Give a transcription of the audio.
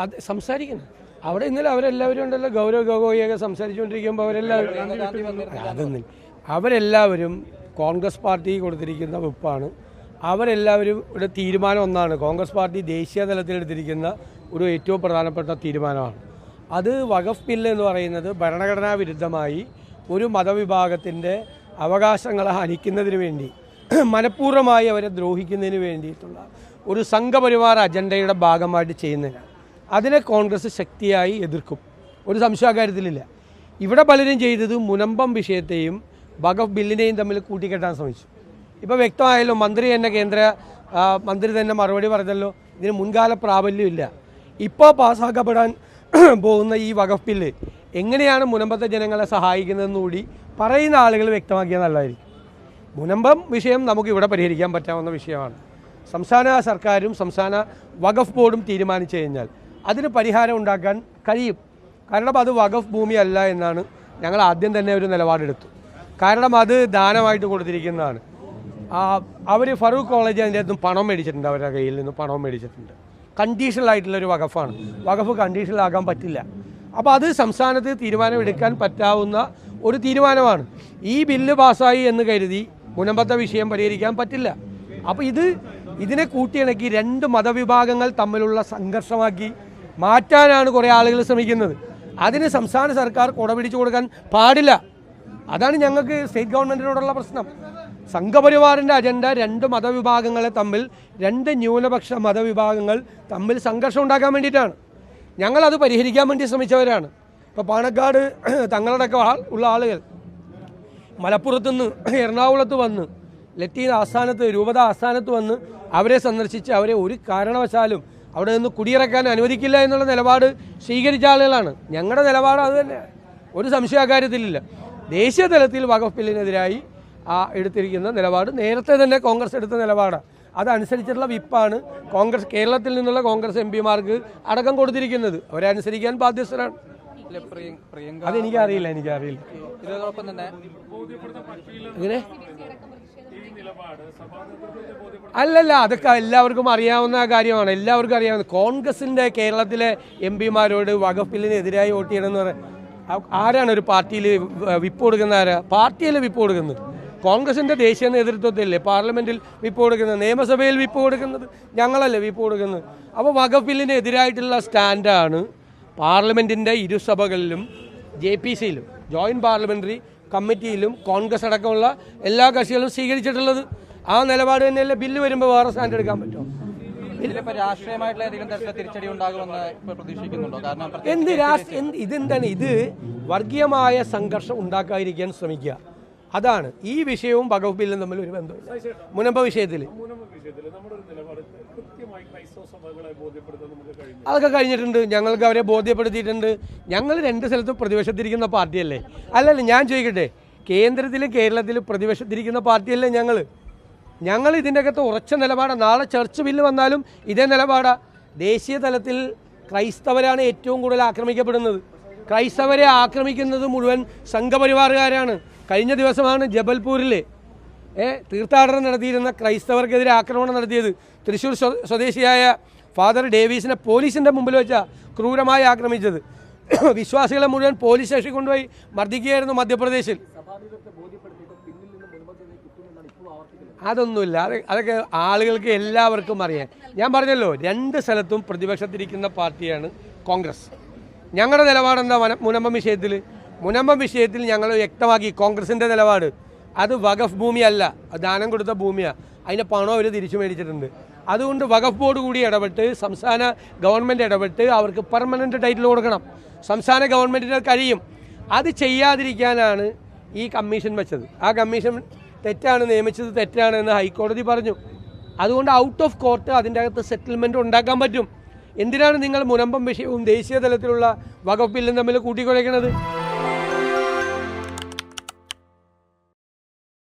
അത് സംസാരിക്കണം അവിടെ ഇന്നലെ അവരെല്ലാവരും ഉണ്ടല്ലോ ഗൗരവ് ഗോഗോയൊക്കെ സംസാരിച്ചുകൊണ്ടിരിക്കുമ്പോൾ അവരെല്ലാവരും അതൊന്നും അവരെല്ലാവരും കോൺഗ്രസ് പാർട്ടി കൊടുത്തിരിക്കുന്ന വിപ്പാണ്. അവരെല്ലാവരും ഇവിടെ തീരുമാനം ഒന്നാണ്. കോൺഗ്രസ് പാർട്ടി ദേശീയ തലത്തിൽ എടുത്തിരിക്കുന്ന ഒരു ഏറ്റവും പ്രധാനപ്പെട്ട തീരുമാനമാണ്. അത് വഖഫ് ബില്ല് എന്ന് പറയുന്നത് ഭരണഘടനാ വിരുദ്ധമായി ഒരു മതവിഭാഗത്തിന്റെ അവകാശങ്ങളെ ഹനിക്കുന്നതിന് വേണ്ടി മനഃപൂർവമായി അവരെ ദ്രോഹിക്കുന്നതിന് വേണ്ടിയിട്ടുള്ള ഒരു സംഘപരിവാർ അജണ്ടയുടെ ഭാഗമായിട്ട് ചെയ്യുന്നതിനാണ്. അതിനെ കോൺഗ്രസ് ശക്തിയായി എതിർക്കും. ഒരു സംശയ കാര്യത്തിലില്ല ഇവിടെ പലരും ചെയ്തത് മുനമ്പം വിഷയത്തെയും വഖഫ് ബില്ലിനെയും തമ്മിൽ കൂട്ടിക്കെട്ടാൻ ശ്രമിച്ചു. ഇപ്പോൾ വ്യക്തമായല്ലോ മന്ത്രി തന്നെ കേന്ദ്ര മന്ത്രി തന്നെ മറുപടി പറഞ്ഞല്ലോ ഇതിന് മുൻകാല പ്രാബല്യമില്ല. ഇപ്പോൾ പാസ്സാക്കപ്പെടാൻ പോകുന്ന ഈ വഖഫ് ബില്ല് എങ്ങനെയാണ് മുനമ്പത്തെ ജനങ്ങളെ സഹായിക്കുന്നതെന്ന് കൂടി പറയുന്ന ആളുകൾ വ്യക്തമാക്കിയാൽ നല്ലതായിരിക്കും. മുനമ്പം വിഷയം നമുക്ക് ഇവിടെ പരിഹരിക്കാൻ പറ്റാവുന്ന വിഷയമാണ്. സംസ്ഥാന സർക്കാരും സംസ്ഥാന വഖഫ് ബോർഡും തീരുമാനിച്ചു കഴിഞ്ഞാൽ അതിന് പരിഹാരം ഉണ്ടാക്കാൻ കഴിയും. കാരണം അത് വഖഫ് ഭൂമിയല്ല എന്നാണ് ഞങ്ങൾ ആദ്യം തന്നെ ഒരു നിലപാടെടുത്തു. കാരണം അത് ദാനമായിട്ട് കൊടുത്തിരിക്കുന്നതാണ്. അവർ ഫറൂഖ് കോളേജ് അതിന്റെ അകത്തും പണം മേടിച്ചിട്ടുണ്ട് അവരുടെ കയ്യിൽ നിന്ന് പണം മേടിച്ചിട്ടുണ്ട്. കണ്ടീഷണൽ ആയിട്ടുള്ള ഒരു വകഫാണ് വകഫ് കണ്ടീഷണൽ ആകാൻ പറ്റില്ല. അപ്പോൾ അത് സംസ്ഥാനത്ത് തീരുമാനമെടുക്കാൻ പറ്റാവുന്ന ഒരു തീരുമാനമാണ്. ഈ ബില്ല് പാസ്സായി എന്ന് കരുതി മുനമ്പത്തെ വിഷയം പരിഹരിക്കാൻ പറ്റില്ല. അപ്പോൾ ഇത് ഇതിനെ കൂട്ടിയിണക്കി രണ്ട് മതവിഭാഗങ്ങൾ തമ്മിലുള്ള സംഘർഷമാക്കി മാറ്റാനാണ് കുറേ ആളുകൾ ശ്രമിക്കുന്നത്. അതിന് സംസ്ഥാന സർക്കാർ കുടപിടിച്ചു കൊടുക്കാൻ പാടില്ല. അതാണ് ഞങ്ങൾക്ക് സ്റ്റേറ്റ് ഗവൺമെന്റിനോടുള്ള പ്രശ്നം. സംഘപരിവാറിന്റെ അജണ്ട രണ്ട് മതവിഭാഗങ്ങളെ തമ്മിൽ രണ്ട് ന്യൂനപക്ഷ മതവിഭാഗങ്ങൾ തമ്മിൽ സംഘർഷം ഉണ്ടാക്കാൻ വേണ്ടിയിട്ടാണ്. ഞങ്ങളത് പരിഹരിക്കാൻ വേണ്ടി ശ്രമിച്ചവരാണ്. ഇപ്പോൾ പാണക്കാട് തങ്ങളുടെ ആൾ- ഉള്ള ആളുകൾ. മലപ്പുറത്തുനിന്ന് എറണാകുളത്ത് വന്ന് ലത്തീൻ ആസ്ഥാനത്ത് രൂപത ആസ്ഥാനത്ത് വന്ന് അവരെ സന്ദർശിച്ച് അവരെ ഒരു കാരണവശാലും അവിടെ നിന്ന് കുടിയിറക്കാൻ അനുവദിക്കില്ല എന്നുള്ള നിലപാട് സ്വീകരിച്ച ആളുകളാണ്. ഞങ്ങളുടെ നിലപാട് അത് തന്നെ. ഒരു സംശയ കാര്യത്തിലില്ല. ദേശീയ തലത്തിൽ വഖഫ് ബില്ലിനെതിരായി ആ എടുത്തിരിക്കുന്ന നിലപാട്. നേരത്തെ തന്നെ കോൺഗ്രസ് എടുത്ത നിലപാടാണ് അതനുസരിച്ചുള്ള വിപ്പാണ് കോൺഗ്രസ് കേരളത്തിൽ നിന്നുള്ള കോൺഗ്രസ് എം പിമാർക്ക് അടക്കം കൊടുത്തിരിക്കുന്നത്. അവരെ അനുസരിക്കാൻ ബാധ്യസ്ഥരാണ്. അതെനിക്കറിയില്ല എനിക്കറിയില്ല ഇതിനോടൊപ്പം തന്നെ അല്ലല്ല അതൊക്കെ എല്ലാവർക്കും അറിയാവുന്ന കാര്യമാണ്. എല്ലാവർക്കും അറിയാവുന്ന കോൺഗ്രസിന്റെ കേരളത്തിലെ എം പിമാരോട് വകഫിലിനെതിരായി വോട്ട് ചെയ്യണമെന്ന് പറയാൻ ആരാണ് ഒരു പാർട്ടിയിൽ വിപ്പ് കൊടുക്കുന്ന ആരാ? പാർട്ടിയിൽ വിപ്പ് കൊടുക്കുന്നത്. കോൺഗ്രസിന്റെ ദേശീയ നേതൃത്വത്തിലല്ലേ പാർലമെന്റിൽ വിപ്പ് കൊടുക്കുന്നത്? നിയമസഭയിൽ വിപ്പ് കൊടുക്കുന്നത്? ഞങ്ങളല്ലേ വിപ്പ് കൊടുക്കുന്നത്? അപ്പോൾ വകഫിലിനെതിരായിട്ടുള്ള സ്റ്റാൻഡാണ് പാർലമെന്റിന്റെ ഇരുസഭകളിലും ജെ പി സിയിലും ജോയിന്റ് പാർലമെന്ററി കമ്മിറ്റിയിലും കോൺഗ്രസ് അടക്കമുള്ള എല്ലാ കക്ഷികളും സ്വീകരിച്ചിട്ടുള്ളത്. ആ നിലപാട് തന്നെയല്ലേ ബില്ല് വരുമ്പോൾ വേറെ സ്റ്റാൻഡ് എടുക്കാൻ പറ്റുമോ രാഷ്ട്രീയമായിട്ടുള്ള ഏതെങ്കിലും തരത്തിലുള്ള തിരിച്ചടി ഉണ്ടാകുമെന്ന് ഇപ്പൊ പ്രതീക്ഷിക്കുന്നുണ്ടോ? കാരണം എന്ത് രാഷ്ട്രീയ എന്ത് ഇതെന്താണ്? ഇത് വർഗീയമായ സംഘർഷം ഉണ്ടാക്കാതിരിക്കാൻ ശ്രമിക്കുക. അതാണ്. ഈ വിഷയവും വകുപ്പ് ബില്ലും തമ്മിൽ ഒരു ബന്ധമില്ല. മുനമ്പ വിഷയത്തിൽ അതൊക്കെ കഴിഞ്ഞിട്ടുണ്ട്. ഞങ്ങൾക്ക് അവരെ ബോധ്യപ്പെടുത്തിയിട്ടുണ്ട്. ഞങ്ങൾ രണ്ട് സ്ഥലത്തും പ്രതിപക്ഷത്തിരിക്കുന്ന പാർട്ടിയല്ലേ? അല്ലല്ല ഞാൻ ചോദിക്കട്ടെ. കേന്ദ്രത്തിലും കേരളത്തിലും പ്രതിപക്ഷത്തിരിക്കുന്ന പാർട്ടിയല്ലേ ഞങ്ങൾ? ഞങ്ങൾ ഇതിന്റെ അകത്ത് ഉറച്ച നിലപാടാണ് നാളെ ചർച്ച് ബില്ല് വന്നാലും ഇതേ നിലപാടാ. ദേശീയ തലത്തിൽ ക്രൈസ്തവരാണ് ഏറ്റവും കൂടുതൽ ആക്രമിക്കപ്പെടുന്നത്. ക്രൈസ്തവരെ ആക്രമിക്കുന്നത് മുഴുവൻ സംഘപരിവാറുകാരാണ്. കഴിഞ്ഞ ദിവസമാണ് ജബൽപൂരിൽ ഏ തീർത്ഥാടനം നടത്തിയിരുന്ന ക്രൈസ്തവർക്കെതിരെ ആക്രമണം നടത്തിയത്. തൃശ്ശൂർ സ്വദേശിയായ ഫാദർ ഡേവീസിനെ പോലീസിന്റെ മുമ്പിൽ വെച്ചാൽ ക്രൂരമായി ആക്രമിച്ചത്. വിശ്വാസികളെ മുഴുവൻ പോലീസ് സ്റ്റേഷനിൽ കൊണ്ടുപോയി മർദ്ദിക്കുകയായിരുന്നു മധ്യപ്രദേശിൽ. അതൊന്നുമില്ല. അത് അതൊക്കെ ആളുകൾക്ക് എല്ലാവർക്കും അറിയാം. ഞാൻ പറഞ്ഞല്ലോ രണ്ട് സ്ഥലത്തും പ്രതിപക്ഷത്തിരിക്കുന്ന പാർട്ടിയാണ് കോൺഗ്രസ്. ഞങ്ങളുടെ നിലപാടെന്താ മുനമ്പം വിഷയത്തിൽ മുനമ്പം വിഷയത്തിൽ ഞങ്ങൾ വ്യക്തമാക്കി കോൺഗ്രസിന്റെ നിലപാട്. അത് വഖഫ് ഭൂമിയല്ല. ദാനം കൊടുത്ത ഭൂമിയാണ് അതിന്റെ പണം അവർ തിരിച്ചു മേടിച്ചിട്ടുണ്ട്. അതുകൊണ്ട് വഖഫ് ബോർഡ് കൂടി ഇടപെട്ട് സംസ്ഥാന ഗവൺമെന്റ് ഇടപെട്ട് അവർക്ക് പെർമനന്റ് ടൈറ്റിൽ കൊടുക്കണം. സംസ്ഥാന ഗവൺമെന്റിന് കഴിയും. അത് ചെയ്യാതിരിക്കാനാണ് ഈ കമ്മീഷൻ വെച്ചത്. ആ കമ്മീഷൻ തെറ്റാണ് നിയമിച്ചത് തെറ്റാണ് എന്ന് ഹൈക്കോടതി പറഞ്ഞു. അതുകൊണ്ട് ഔട്ട് ഓഫ് കോർട്ട് അതിന്റെ അകത്ത് സെറ്റിൽമെന്റ് ഉണ്ടാക്കാൻ പറ്റും. എന്തിനാണ് നിങ്ങൾ മുനമ്പം വിഷയവും ദേശീയ തലത്തിലുള്ള വകുപ്പ് ബില്ലും തമ്മിൽ കൂട്ടിക്കുഴയ്ക്കുന്നത്